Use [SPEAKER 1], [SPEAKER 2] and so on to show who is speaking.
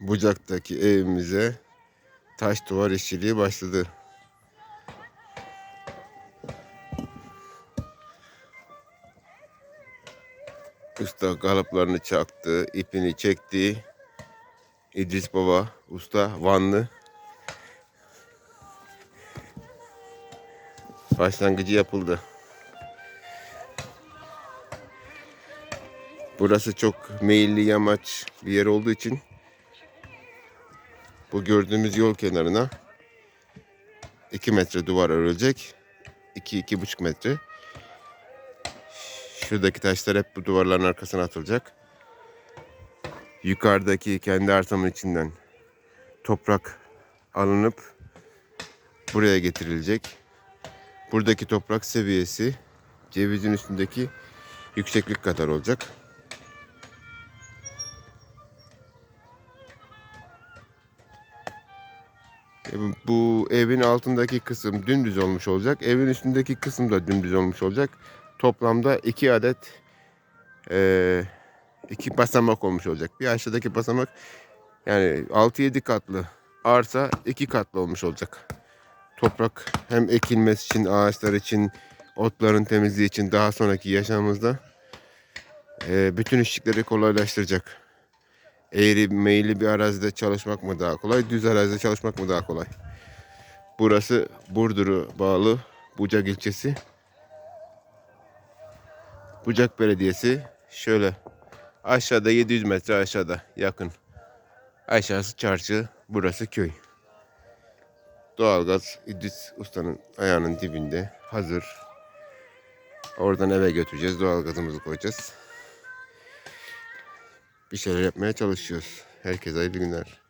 [SPEAKER 1] Bucak'taki evimize taş duvar işçiliği başladı. Usta kalıplarını çaktı, ipini çekti. İdris Baba, usta Vanlı. Başlangıcı yapıldı. Burası çok meyilli yamaç bir yer olduğu için bu gördüğümüz yol kenarına 2 metre duvar örülecek. 2-2,5 metre. Şuradaki taşlar hep bu duvarların arkasına atılacak. Yukarıdaki kendi arsamın içinden toprak alınıp buraya getirilecek. Buradaki toprak seviyesi cevizin üstündeki yükseklik kadar olacak. Bu- evin altındaki kısım dümdüz olmuş olacak. Evin üstündeki kısım da dümdüz olmuş olacak. Toplamda iki adet eee, iki basamak olmuş olacak. Bir aşağıdaki basamak yani 6-7 katlı arsa iki katlı olmuş olacak. Toprak hem ekilmesi için, ağaçlar için, otların temizliği için daha sonraki yaşamımızda eee, bütün işçilikleri kolaylaştıracak. Eğri meyilli bir arazide çalışmak mı daha kolay, düz arazide çalışmak mı daha kolay? Burası Burdur'u bağlı Bucak ilçesi. Bucak Belediyesi şöyle aşağıda 700 metre aşağıda yakın. Aşağısı çarşı, burası köy. Doğalgaz İdris Usta'nın ayağının dibinde hazır. Oradan eve götüreceğiz, doğalgazımızı koyacağız. Bir şeyler yapmaya çalışıyoruz. Herkese hayırlı günler.